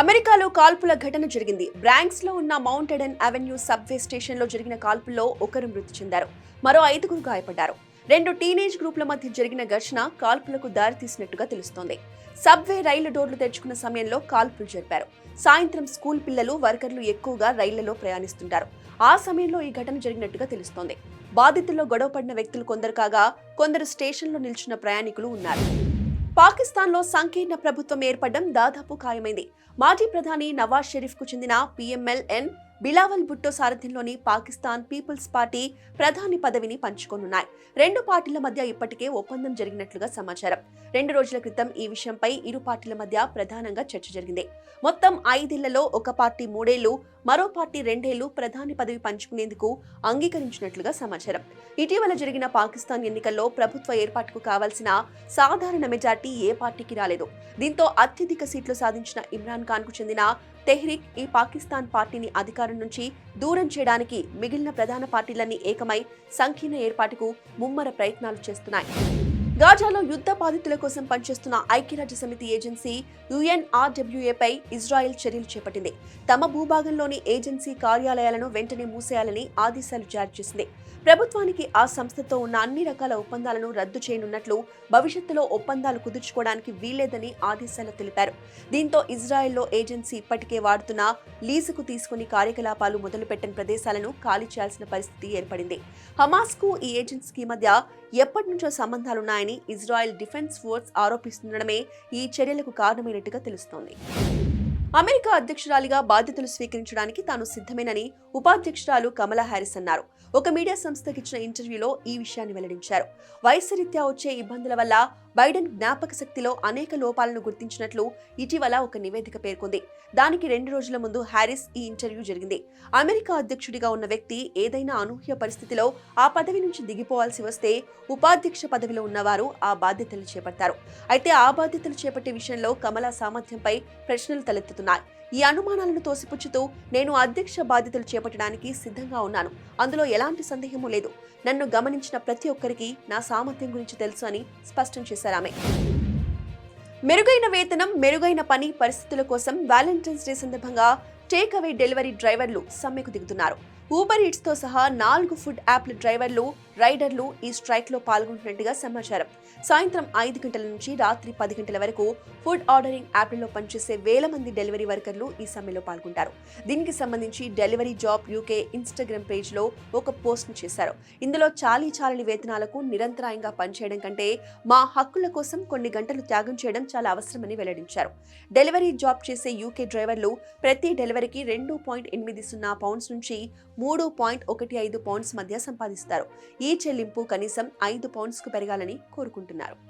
అమెరికాలో కాల్పుల ఘటన జరిగింది. బ్రాంక్స్లో ఉన్న మౌంటెడన్ అవెన్యూ సబ్వే స్టేషన్లో జరిగిన కాల్పుల్లో ఒకరు మృతి చెందారు. మరో ఐదుగురు గాయపడ్డారు. రెండు టీనేజ్ గ్రూపుల మధ్య జరిగిన ఘర్షణ కాల్పులకు దారితీసినట్టుగా తెలుస్తోంది. సబ్వే రైలు డోర్లు తెరుచుకున్న సమయంలో కాల్పులు జరిపారు. సాయంత్రం స్కూల్ పిల్లలు వర్కర్లు ఎక్కువగా రైళ్ళలో ప్రయాణిస్తుంటారు. ఆ సమయంలో ఈ ఘటన జరిగినట్టుగా తెలుస్తోంది. బాధితుల్లో గొడవపడిన వ్యక్తులు కొందరు కాగా కొందరు స్టేషన్లో నిల్చున్న ప్రయాణికులు ఉన్నారు. పాకిస్తాన్లో సంకీర్ణ ప్రభుత్వం ఏర్పడడం దాదాపు ఖాయమైంది. మాజీ ప్రధాని నవాజ్ షరీఫ్కు చెందిన పిఎంఎల్ఎన్ బిలావల్ భుట్టో సారథ్యంలోని పాకిస్తాన్ పీపుల్స్ పార్టీ ప్రధాని పదవిని పంచుకోనున్నాయి. రెండు పార్టీల మధ్య ఇప్పటికే ఒప్పందం జరిగినట్లుగా సమాచారం. రెండు రోజుల క్రితం ఈ విషయంపై ఇరు పార్టీల మధ్య ప్రధానంగా చర్చ జరిగింది. మొత్తం ఐదేళ్ళలో ఒక పార్టీ మూడేళ్ళు మరో పార్టీ రెండేళ్ళు ప్రధాని పదవి పంచుకునేందుకు అంగీకరించినట్లుగా సమాచారం. ఇటీవల జరిగిన పాకిస్తాన్ ఎన్నికల్లో ప్రభుత్వ ఏర్పాటుకు కావాల్సిన సాధారణ మెజార్టీ ఏ పార్టీకి రాలేదు. దీంతో అత్యధిక సీట్లు సాధించిన ఇమ్రాన్ ఖాన్కు చెందిన తెహ్రిక్ ఈ పాకిస్తాన్ పార్టీని అధికారం నుంచి దూరం చేయడానికి మిగిలిన ప్రధాన పార్టీలన్నీ ఏకమై సంకీర్ణ ఏర్పాటుకు ముమ్మర ప్రయత్నాలు చేస్తున్నాయి. గాజాలో యుద్ధ బాధితుల కోసం పనిచేస్తున్న ఐక్యరాజ్య సమితి ఏజెన్సీ యుఎన్ఆర్డబ్ల్యూఏపై ఇజ్రాయెల్ చర్యలు చేపట్టింది. తమ భూభాగంలోని ఏజెన్సీ కార్యాలయాలను వెంటనే మూసేయాలని ఆదేశాలు జారీ చేసింది. ప్రభుత్వానికి ఆ సంస్థతో ఉన్న అన్ని రకాల ఒప్పందాలను రద్దు చేయనున్నట్లు భవిష్యత్తులో ఒప్పందాలు కుదుర్చుకోవడానికి వీల్లేదని ఆదేశాలు తెలిపారు. దీంతో ఇజ్రాయెల్లో ఏజెన్సీ ఇప్పటికే వాడుతున్న లీజుకు తీసుకుని కార్యకలాపాలు మొదలుపెట్టిన ప్రదేశాలను ఖాళీ చేయాల్సిన పరిస్థితి ఏర్పడింది. హమాస్కు ఈ ఏజెన్సీకి మధ్య ఎప్పటి నుంచో సంబంధాలున్నాయని ఇజ్రాయెల్ డిఫెన్స్ ఫోర్స్ ఆరోపిస్తుండడమే ఈ చర్యలకు కారణమైనట్టుగా తెలుస్తోంది. అమెరికా అధ్యక్షురాలిగా బాధ్యతలు స్వీకరించడానికి తాను సిద్ధమేనని ఉపాధ్యక్షురాలు కమలా హ్యారిస్ అన్నారు. ఒక మీడియా సంస్థకిచ్చిన ఇంటర్వ్యూలో ఈ విషయాన్ని వెల్లడించారు. వయస్సు రీత్యా వచ్చే ఇబ్బందుల వల్ల బైడెన్ జ్ఞాపక శక్తిలో అనేక లోపాలను గుర్తించినట్లు ఇటీవల ఒక నివేదిక పేర్కొంది. దానికి రెండు రోజుల ముందు హ్యారిస్ ఈ ఇంటర్వ్యూ జరిగింది. అమెరికా అధ్యక్షుడిగా ఉన్న వ్యక్తి ఏదైనా అనూహ్య పరిస్థితిలో ఆ పదవి నుంచి దిగిపోవాల్సి వస్తే ఉపాధ్యక్ష పదవిలో ఉన్నవారు ఆ బాధ్యతలు చేపడతారు. అయితే ఆ బాధ్యతలు చేపట్టే విషయంలో కమలా సామర్థ్యంపై ప్రశ్నలు తలెత్తుతున్నాయి. ఈ అనుమానాలను తోసిపుచ్చుతూ నేను అధ్యక్ష బాధ్యతలు చేపట్టడానికి సిద్ధంగా ఉన్నాను. అందులో ఎలాంటి సందేహమూ లేదు. నన్ను గమనించిన ప్రతి ఒక్కరికి నా సామర్థ్యం గురించి తెలుసు అని స్పష్టం చేశారు ఆమె. మెరుగైన వేతనం మెరుగైన పని పరిస్థితుల కోసం వ్యాలంటైన్స్ డే సందర్భంగా టేక్ అవే డెలివరీ డ్రైవర్లు సమ్మెకు దిగుతున్నారు. ఊబర్ ఈట్స్తో సహా నాలుగు ఫుడ్ యాప్ల డ్రైవర్లు రైడర్లు ఈ స్ట్రైక్లో పాల్గొంటున్నట్టుగా సమాచారం. సాయంత్రం ఐదు గంటల నుంచి రాత్రి పది గంటల వరకు ఫుడ్ ఆర్డరింగ్ యాప్లలో పనిచేసే వేల మంది డెలివరీ వర్కర్లు ఈ సమ్మెలో పాల్గొంటారు. దీనికి సంబంధించి డెలివరీ జాబ్ యూకే ఇన్స్టాగ్రామ్ పేజ్లో ఒక పోస్ట్ చేశారు. ఇందులో చాలీ చాలని వేతనాలకు నిరంతరాయంగా పనిచేయడం కంటే మా హక్కుల కోసం కొన్ని గంటలు త్యాగం చేయడం చాలా అవసరమని వెల్లడించారు. డెలివరీ జాబ్ చేసే యూకే డ్రైవర్లు ప్రతి డెలివరీ డెలివరీకి రెండు పాయింట్ ఎనిమిది సున్నా పౌండ్స్ నుంచి మూడు పాయింట్ ఒకటి ఐదు పౌండ్స్ మధ్య సంపాదిస్తారు. ఈ చెల్లింపు కనీసం ఐదు పౌండ్స్కు పెరగాలని కోరుకుంటున్నారు.